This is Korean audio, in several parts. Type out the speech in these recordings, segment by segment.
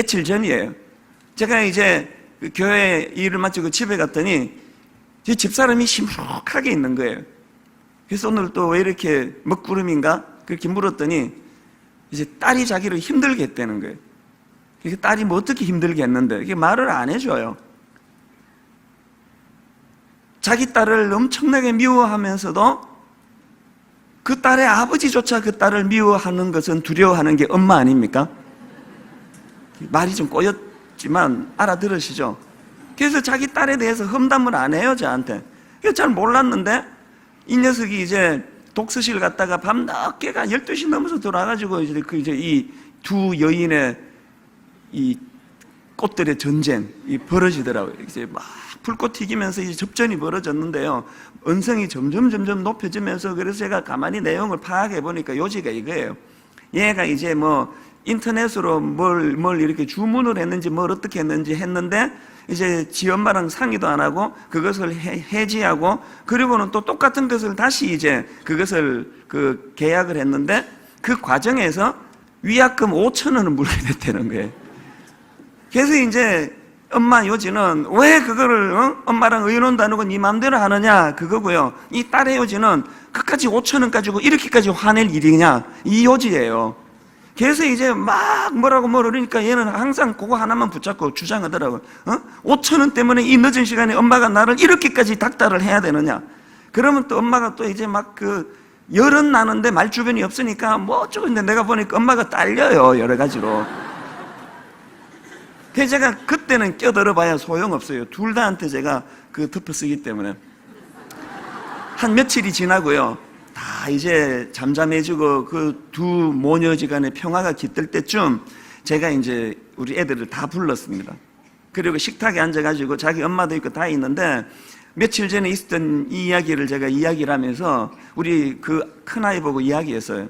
며칠 전이에요. 제가 이제 그 교회 일을 마치고 집에 갔더니 제 집사람이 심각하게 있는 거예요. 그래서 오늘 또 왜 이렇게 먹구름인가? 그렇게 물었더니 이제 딸이 자기를 힘들게 했다는 거예요. 그게 딸이 뭐 어떻게 힘들게 했는데 이게 말을 안 해줘요. 자기 딸을 엄청나게 미워하면서도 그 딸의 아버지조차 그 딸을 미워하는 것은 두려워하는 게 엄마 아닙니까? 말이 좀 꼬였지만 알아들으시죠? 그래서 자기 딸에 대해서 험담을 안 해요, 저한테. 잘 몰랐는데 이 녀석이 이제 독서실 갔다가 밤 늦게가 12시 넘어서 돌아가지고 이제 그 이제 이 두 여인의 이 꽃들의 전쟁 이 벌어지더라고요. 이제 막 불꽃 튀기면서 이제 접전이 벌어졌는데요. 언성이 점점 점점 높여지면서 그래서 제가 가만히 내용을 파악해 보니까 요지가 이거예요. 얘가 이제 뭐 인터넷으로 뭘, 뭘 이렇게 주문을 했는지 뭘 어떻게 했는지 했는데 이제 지 엄마랑 상의도 안 하고 그것을 해, 해지하고 그리고는 또 똑같은 것을 다시 이제 그것을 그 계약을 했는데 그 과정에서 위약금 5천 원을 물게 됐다는 거예요. 그래서 이제 엄마 요지는 왜 그거를 어? 엄마랑 의논도 안 하고 네 맘대로 하느냐 그거고요. 이 딸의 요지는 끝까지 5천 원 가지고 이렇게까지 화낼 일이냐 이 요지예요. 그래서 이제 막 뭐라고 뭐라 그러니까 얘는 항상 그거 하나만 붙잡고 주장하더라고요. 어? 5천 원 때문에 이 늦은 시간에 엄마가 나를 이렇게까지 닥달을 해야 되느냐. 그러면 또 엄마가 또 이제 막 그 열은 나는데 말 주변이 없으니까 뭐 어쩌고 있는데 내가 보니까 엄마가 딸려요 여러 가지로. 그래서 제가 그때는 껴들어 봐야 소용없어요. 둘 다한테 제가 그 덮어 쓰기 때문에. 한 며칠이 지나고요. 다 이제 잠잠해지고 그 두 모녀지 간의 평화가 깃들 때쯤 제가 이제 우리 애들을 다 불렀습니다. 그리고 식탁에 앉아가지고 자기 엄마도 있고 다 있는데 며칠 전에 있었던 이 이야기를 제가 이야기를 하면서 우리 그 큰아이 보고 이야기했어요.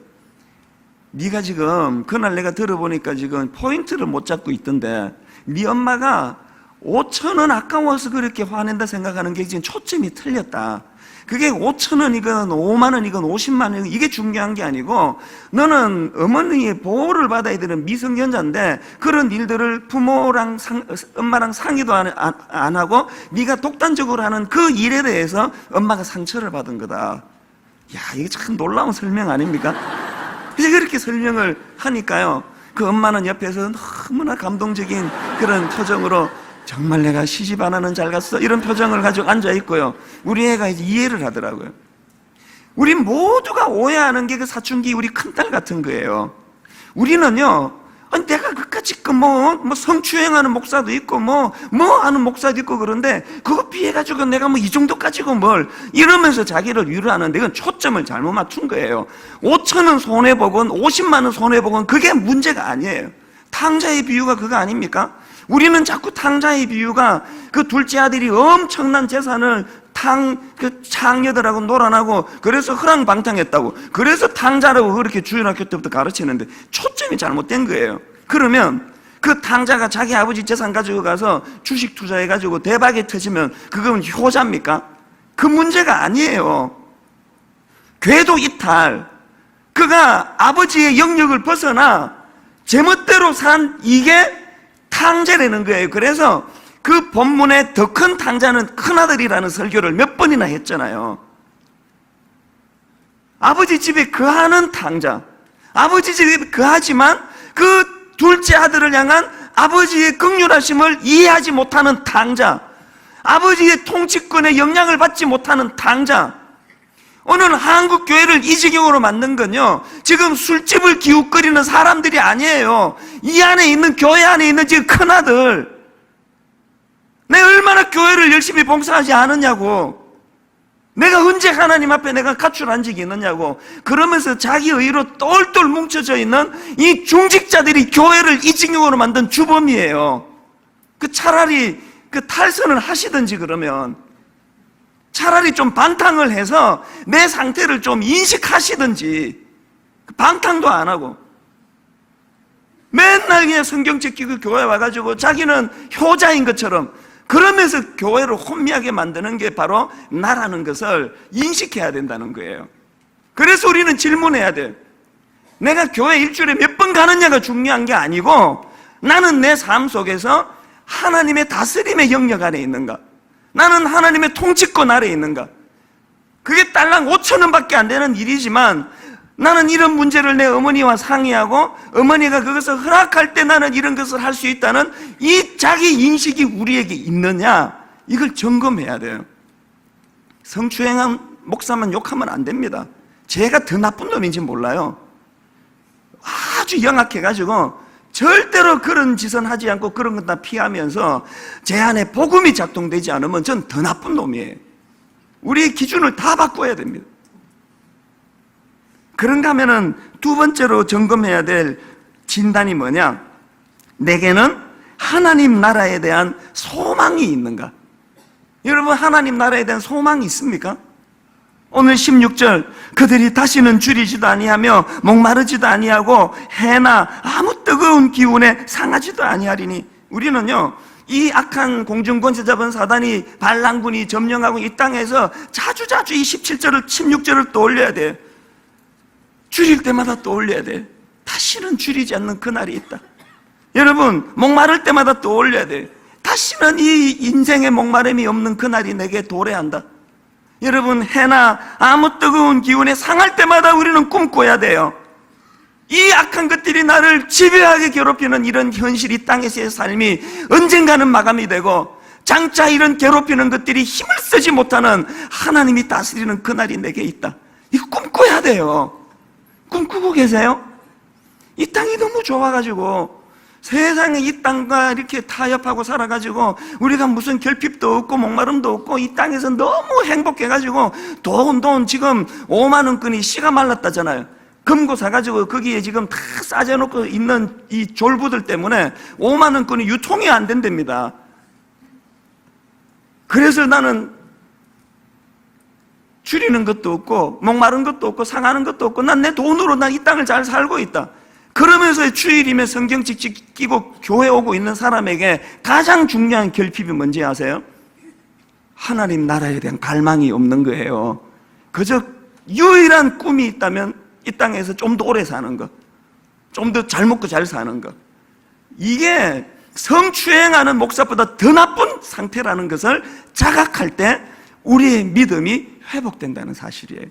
네가 지금 그날 내가 들어보니까 지금 포인트를 못 잡고 있던데 네 엄마가 5천 원 아까워서 그렇게 화낸다 생각하는 게 지금 초점이 틀렸다. 그게 5천 원이건 5만 원이건 50만 원 이게 중요한 게 아니고 너는 어머니의 보호를 받아야 되는 미성년자인데 그런 일들을 부모랑 상, 엄마랑 상의도 안, 안, 안 하고 네가 독단적으로 하는 그 일에 대해서 엄마가 상처를 받은 거다. 야 이게 참 놀라운 설명 아닙니까? 그래서 그렇게 설명을 하니까요. 그 엄마는 옆에서 너무나 감동적인 그런 표정으로 정말 내가 시집 안 하는 잘 갔어. 이런 표정을 가지고 앉아 있고요. 우리 애가 이제 이해를 하더라고요. 우리 모두가 오해하는 게 그 사춘기 우리 큰딸 같은 거예요. 우리는요, 아니, 내가 그까짓 그 뭐, 뭐 성추행하는 목사도 있고, 뭐, 뭐 하는 목사도 있고 그런데, 그거 피해가지고 내가 뭐 이 정도 가지고 뭘, 이러면서 자기를 위로하는데, 이건 초점을 잘못 맞춘 거예요. 5천원 손해보건, 50만원 손해보건, 그게 문제가 아니에요. 탕자의 비유가 그거 아닙니까? 우리는 자꾸 탕자의 비유가 그 둘째 아들이 엄청난 재산을 탕, 그 창녀들하고 놀아나고 그래서 허랑방탕했다고 그래서 탕자라고 그렇게 주일학교 때부터 가르치는데 초점이 잘못된 거예요. 그러면 그 탕자가 자기 아버지 재산 가지고 가서 주식 투자해가지고 대박이 터지면 그건 효자입니까? 그 문제가 아니에요. 궤도 이탈. 그가 아버지의 영역을 벗어나 제멋대로 산 이게 탕자라는 거예요. 그래서 그 본문의 더큰 탕자는 큰아들이라는 설교를 몇 번이나 했잖아요. 아버지 집에 거하는 탕자. 아버지 집에 거하지만 그 둘째 아들을 향한 아버지의 극률하심을 이해하지 못하는 탕자. 아버지의 통치권의 영향을 받지 못하는 탕자. 오늘 한국 교회를 이 지경으로 만든 건요. 지금 술집을 기웃거리는 사람들이 아니에요. 이 안에 있는 교회 안에 있는 지금 큰 아들. 내가 얼마나 교회를 열심히 봉사하지 않았냐고. 내가 언제 하나님 앞에 내가 가출한 적이 있느냐고. 그러면서 자기 의로 똘똘 뭉쳐져 있는 이 중직자들이 교회를 이 지경으로 만든 주범이에요. 그 차라리 그 탈선을 하시든지 그러면. 차라리 좀 반탕을 해서 내 상태를 좀 인식하시든지 반탕도 안 하고 맨날 그냥 성경책 끼고 교회 와가지고 자기는 효자인 것처럼 그러면서 교회를 혼미하게 만드는 게 바로 나라는 것을 인식해야 된다는 거예요. 그래서 우리는 질문해야 돼. 내가 교회 일주일에 몇 번 가느냐가 중요한 게 아니고 나는 내 삶 속에서 하나님의 다스림의 영역 안에 있는가? 나는 하나님의 통치권 아래 있는가? 그게 딸랑 5천 원밖에 안 되는 일이지만 나는 이런 문제를 내 어머니와 상의하고 어머니가 그것을 허락할 때 나는 이런 것을 할 수 있다는 이 자기 인식이 우리에게 있느냐 이걸 점검해야 돼요. 성추행한 목사만 욕하면 안 됩니다. 제가 더 나쁜 놈인지 몰라요. 아주 영악해가지고 절대로 그런 짓은 하지 않고 그런 것다 피하면서 제 안에 복음이 작동되지 않으면 전 더 나쁜 놈이에요. 우리의 기준을 다 바꿔야 됩니다. 그런가 하면은 두 번째로 점검해야 될 진단이 뭐냐? 내게는 하나님 나라에 대한 소망이 있는가? 여러분, 하나님 나라에 대한 소망이 있습니까? 오늘 16절 그들이 다시는 줄이지도 아니하며 목마르지도 아니하고 해나 아무 뜨거운 기운에 상하지도 아니하리니 우리는요 이 악한 공중권세 잡은 사단이 반란군이 점령하고 이 땅에서 자주자주 이 17절을 16절을 떠올려야 돼요 줄일 때마다 떠올려야 돼. 다시는 줄이지 않는 그날이 있다. 여러분 목마를 때마다 떠올려야 돼. 다시는 이 인생의 목마름이 없는 그날이 내게 도래한다 여러분 해나 아무 뜨거운 기운에 상할 때마다 우리는 꿈꿔야 돼요. 이 악한 것들이 나를 집요하게 괴롭히는 이런 현실이 땅에서의 삶이 언젠가는 마감이 되고 장차 이런 괴롭히는 것들이 힘을 쓰지 못하는 하나님이 다스리는 그날이 내게 있다. 이거 꿈꿔야 돼요. 꿈꾸고 계세요? 이 땅이 너무 좋아가지고 세상에 이 땅과 이렇게 타협하고 살아가지고 우리가 무슨 결핍도 없고 목마름도 없고 이 땅에서 너무 행복해가지고 돈, 돈 지금 5만 원권이 씨가 말랐다잖아요. 금고 사가지고 거기에 지금 다 싸져놓고 있는 이 졸부들 때문에 5만 원권이 유통이 안 된답니다. 그래서 나는 줄이는 것도 없고 목마른 것도 없고 상하는 것도 없고 난 내 돈으로 난 이 땅을 잘 살고 있다. 그러면서 주일이면 성경 직직 끼고 교회 오고 있는 사람에게 가장 중요한 결핍이 뭔지 아세요? 하나님 나라에 대한 갈망이 없는 거예요. 그저 유일한 꿈이 있다면 이 땅에서 좀 더 오래 사는 것, 좀 더 잘 먹고 잘 사는 것. 이게 성추행하는 목사보다 더 나쁜 상태라는 것을 자각할 때 우리의 믿음이 회복된다는 사실이에요.